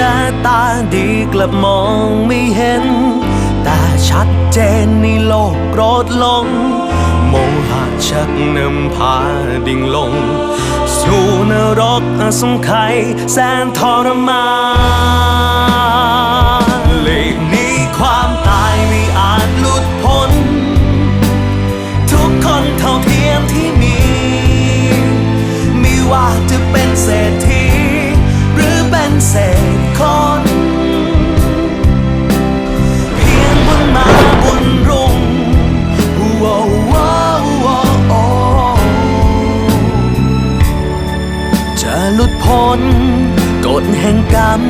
ม้ตาดีกลับมองไม่เห็น แต่ชัดเจนในโลกโกรธลง โมหะชักนำพาดิ่งลง สู่นรกอสงไขยแสนทรมาน หลุดพ้นกฎแห่งกรรม